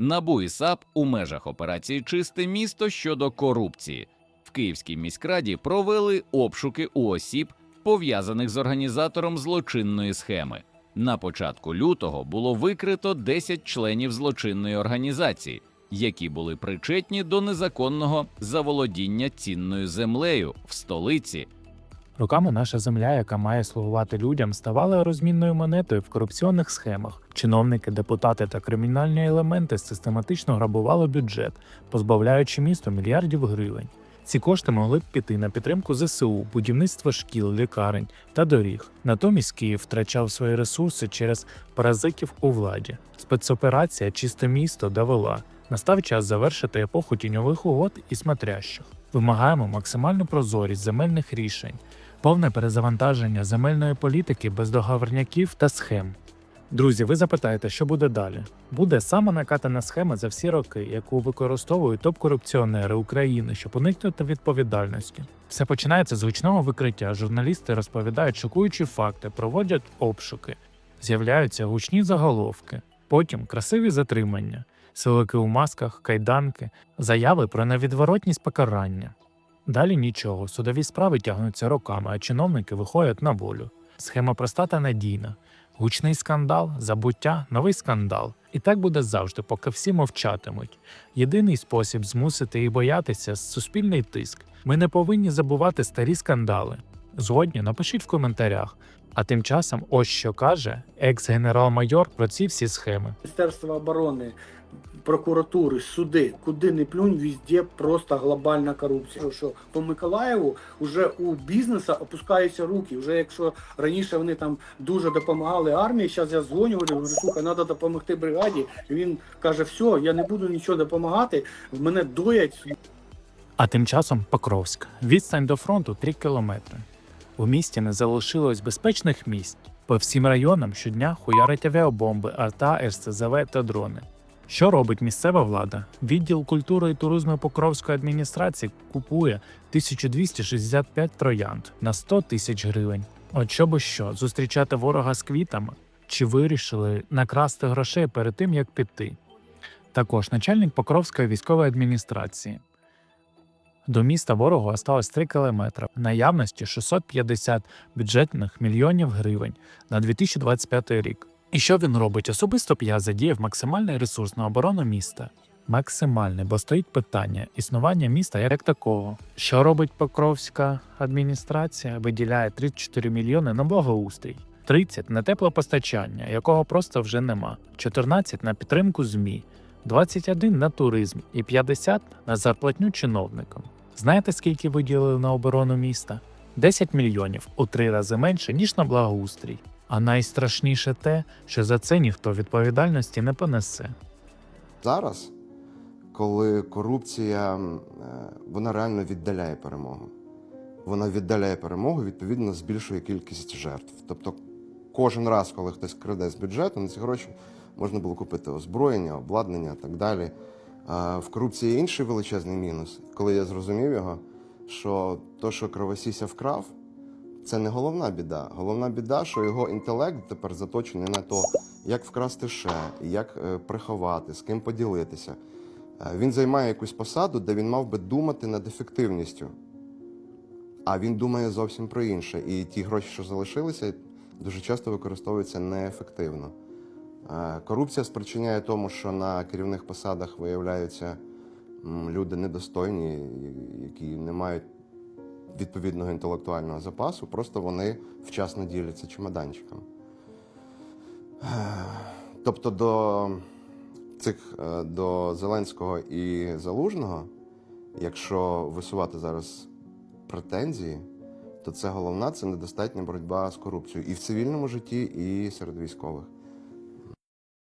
НАБУ і САП у межах операції Чисте місто щодо корупції в Київській міськраді провели обшуки у осіб, пов'язаних з організатором злочинної схеми. На початку лютого було викрито 10 членів злочинної організації, які були причетні до незаконного заволодіння цінною землею в столиці Роками наша земля, яка має слугувати людям, ставала розмінною монетою в корупційних схемах. Чиновники, депутати та кримінальні елементи систематично грабували бюджет, позбавляючи місто мільярдів гривень. Ці кошти могли б піти на підтримку ЗСУ, будівництво шкіл, лікарень та доріг. Натомість Київ втрачав свої ресурси через паразитів у владі. Спецоперація Чисте місто довела. Настав час завершити епоху тіньових угод і смотрящих. Вимагаємо максимальну прозорість земельних рішень, повне перезавантаження земельної політики без договорняків та схем. Друзі, ви запитаєте, що буде далі? Буде сама накатана схема за всі роки, яку використовують топ-корупціонери України, щоб уникнути відповідальності. Все починається з гучного викриття. Журналісти розповідають шокуючі факти, проводять обшуки, з'являються гучні заголовки, потім красиві затримання, силики у масках, кайданки, заяви про невідворотність покарання. Далі нічого, судові справи тягнуться роками, а чиновники виходять на волю. Схема проста та надійна. Гучний скандал, забуття, новий скандал. І так буде завжди, поки всі мовчатимуть. Єдиний спосіб змусити їх боятися суспільний тиск. Ми не повинні забувати старі скандали. Згодні напишіть в коментарях. А тим часом, ось що каже екс-генерал-майор про ці всі схеми. Міністерства оборони, прокуратури, суди, куди не плюнь, везде просто глобальна корупція. Що по Миколаєву вже у бізнесу опускаються руки. Вже якщо раніше вони там дуже допомагали армії, зараз я дзвоню, говорю, слухай, треба допомогти бригаді. Він каже: все, я не буду нічого допомагати, в мене доять. А тим часом Покровськ. Відстань до фронту 3 кілометри. У місті не залишилось безпечних місць. По всім районам щодня хуярить авіабомби, арта, РСЗВ та дрони. Що робить місцева влада? Відділ культури і туризму Покровської адміністрації купує 1265 троянд на 100 тисяч гривень. От що би що, зустрічати ворога з квітами? Чи вирішили накрасти грошей перед тим, як піти? Також начальник Покровської військової адміністрації. До міста ворогу осталось 3 кілометри. Наявності 650 бюджетних мільйонів гривень на 2025 рік. І що він робить? Особисто б я задіяв максимальний ресурс на оборону міста. Максимальний, бо стоїть питання існування міста як такого. Що робить Покровська адміністрація? Виділяє 34 мільйони на благоустрій, 30 на теплопостачання, якого просто вже нема, 14 на підтримку ЗМІ, 21 на туризм і 50 на зарплатню чиновникам. Знаєте, скільки виділили на оборону міста? 10 мільйонів у три рази менше, ніж на благоустрій. А найстрашніше те, що за це ніхто відповідальності не понесе. Зараз, коли корупція е, вона реально віддаляє перемогу. Вона віддаляє перемогу, відповідно, збільшує кількість жертв. Тобто, кожен раз, коли хтось краде з бюджету, на ці гроші можна було купити озброєння, обладнання і так далі. А в корупції інший величезний мінус, коли я зрозумів його, що то, що кровосіся вкрав, це не головна біда. Головна біда, що його інтелект тепер заточений на то, як вкрасти ще, як е, приховати, з ким поділитися. Е, Він займає якусь посаду, де він мав би думати над ефективністю. А він думає зовсім про інше. І ті гроші, що залишилися, дуже часто використовуються неефективно. Е, Корупція спричиняє тому, що на керівних посадах виявляються люди недостойні, які не мають відповідного інтелектуального запасу, просто вони вчасно діляться чемоданчиками. Е, Тобто до цих е, до Зеленського і Залужного, якщо висувати зараз претензії, то це головна це недостатня боротьба з корупцією і в цивільному житті, і серед військових.